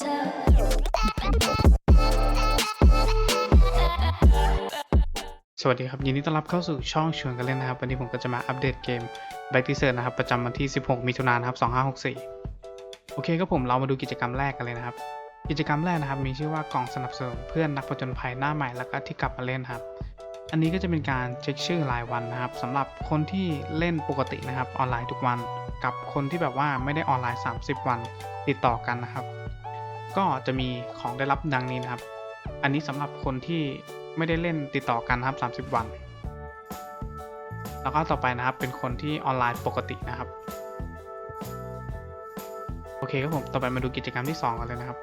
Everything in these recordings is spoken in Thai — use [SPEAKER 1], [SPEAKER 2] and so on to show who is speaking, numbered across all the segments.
[SPEAKER 1] สวัสดีครับ ยินดีต้อนรับเข้าสู่ช่องชวนกันเล่นนะครับ วันนี้ผมก็จะมาอัปเดตเกม Back t e a s e r นะครับ ประจำวันที่ 16 มิถุนายนครับ 2564 โอเคก็ผมเรามาดูกิจกรรมแรกกันเลยนะครับ กิจกรรมแรกนะครับ มีชื่อว่ากล่องสนับสนุนเพื่อนนักผจญภัยหน้าใหม่แล้วก็ที่กลับมาเล่นครับ อันนี้ก็จะเป็นการเช็คชื่อรายวันนะครับสำหรับคนที่เล่นปกตินะครับออนไลน์ทุกวัน กับคนที่แบบว่าไม่ได้ออนไลน์ 30 วันติดต่อกันนะครับ ก็จะมีของได้รับดังนี้นะครับ อันนี้สำหรับคนที่ไม่ได้เล่นติดต่อกันนะครับ 30 วัน แล้วก็ต่อไปนะครับเป็นคนที่ออนไลน์ปกตินะครับ โอเคครับผม ต่อไปมาดูกิจกรรมที่ 2 กันเลยนะครับ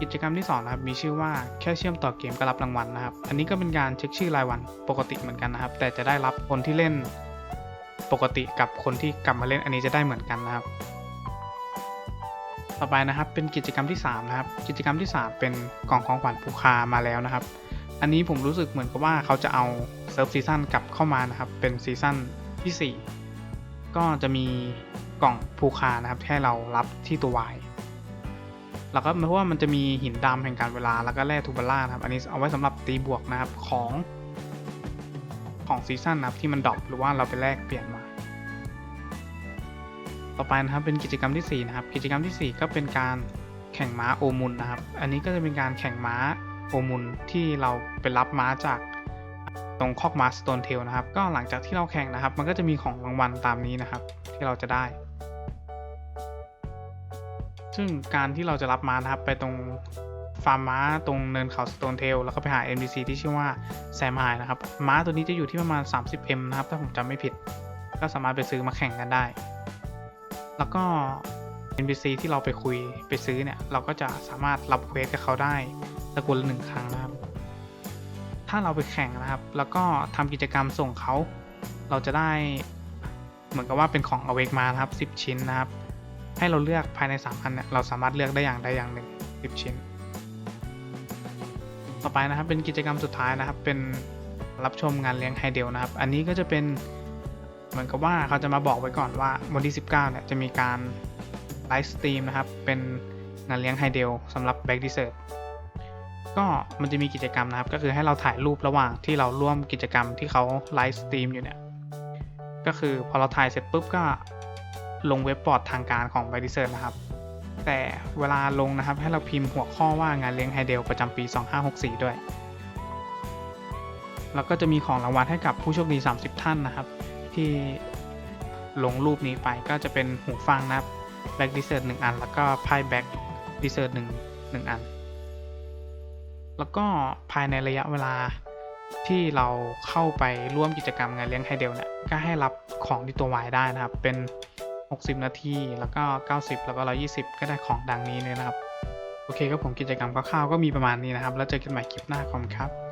[SPEAKER 1] กิจกรรมที่ 2 นะครับ มีชื่อว่าแค่เชื่อมต่อเกมก็รับรางวัลนะครับ อันนี้ก็เป็นการเช็คชื่อรายวันปกติเหมือนกันนะครับ แต่จะได้รับคนที่เล่นปกติกับคนที่กลับมาเล่นอันนี้จะได้เหมือนกันนะครับ ต่อไปนะครับเป็นกิจกรรมที่3นะครับกิจกรรมที่ 3 เป็นกล่องของขวัญภูคามาแล้วนะครับ อันนี้ผมรู้สึกเหมือนกับว่าเขาจะเอาเซิร์ฟซีซั่นกลับเข้ามานะครับ เป็นซีซั่นที่ 4 ก็จะมีกล่องภูคานะครับให้เรารับที่ตัววายแล้วก็เพราะว่ามันจะมีหินดำแห่งการเวลาแล้วก็แร่ทูบาร่านะครับ อันนี้เอาไว้สำหรับตีบวกนะครับของของซีซั่นนะครับที่มันดรอปหรือว่าเราไปแลกเปลี่ยนมา ต่อไปนะครับเป็นกิจกรรมที่4นะครับกิจกรรมทีสี่ 4 ก็เป็นการแข่งม้าโอมุนนะครับ อันนี้ก็จะเป็นการแข่งม้าโอมุนที่เราไปรับม้าจากตรงคอกม้าสโตนเทลนะครับ ก็หลังจากที่เราแข่งนะครับ มันก็จะมีของรางวัลตามนี้นะครับ ที่เราจะได้ ซึ่งการที่เราจะรับม้านะครับไปตรงฟาร์มม้าตรงเนินเขาสโตนเทลแล้วก็ไปหา NPC ที่ชื่อว่าแซมไฮนะครับ ม้าตัวนี้จะอยู่ที่ประมาณ 30M นะครับ ถ้าผมจำไม่ผิด ก็สามารถไปซื้อมาแข่งกันได้ แล้วก็ NPC ที่เราไปคุยไปซื้อเนี่ย เราก็จะสามารถรับเควสกับเขาได้ตะกุลละหนึ่งครั้งนะครับ ถ้าเราไปแข่งนะครับ แล้วก็ทำกิจกรรมส่งเขา เราจะได้เหมือนกับว่าเป็นของอเวกมานะครับ 10 ชิ้นนะครับ ให้เราเลือกภายใน3อันเนี่ยเราสามารถเลือกได้อย่างใดอย่างหนึ่ง 10 ชิ้น ต่อไปนะครับเป็นกิจกรรมสุดท้ายนะครับ เป็นรับชมงานเลี้ยงไฮเดลนะครับ อันนี้ก็จะเป็น เหมือนกับว่าเขาจะมาบอกไว้ก่อนว่าวันที่ 19 เนี่ยจะมีการไลฟ์สตรีมนะครับ เป็นงานเลี้ยงไฮเดลสำหรับแบ็กดิเซอร์ก็มันจะมีกิจกรรมนะครับ ก็คือให้เราถ่ายรูประหว่างที่เราร่วมกิจกรรมที่เขาไลฟ์สตรีมอยู่เนี่ย ก็คือพอเราถ่ายเสร็จปุ๊บก็ลงเว็บบอร์ดทางการของแบ็กดิเซอร์นะครับ แต่เวลาลงนะครับให้เราพิมพ์หัวข้อว่างานเลี้ยงไฮเดลประจำปี 2564 ด้วย แล้วก็จะมีของรางวัลให้กับผู้โชคดี 30 ท่านนะครับ ที่ลงรูปนี้ไปก็จะเป็นหูฟังนะครับแบ็กดิเซอร์หนึ่งอัน แล้วก็ไพ่แบ็กดิเซอร์หนึ่งหนึ่งอัน แล้วก็ภายในระยะเวลาที่เราเข้าไปร่วมกิจกรรมงานเลี้ยงไฮเดลเนี่ยก็ให้รับของที่ตัววายได้นะครับ เป็น 60 นาที แล้วก็ 90 แล้วก็ 120 ก็ได้ของดังนี้เลยนะครับ โอเคครับผมกิจกรรมคร่าวๆก็มีประมาณนี้นะครับ แล้วเจอกันใหม่คลิปหน้าขอบคุณครับ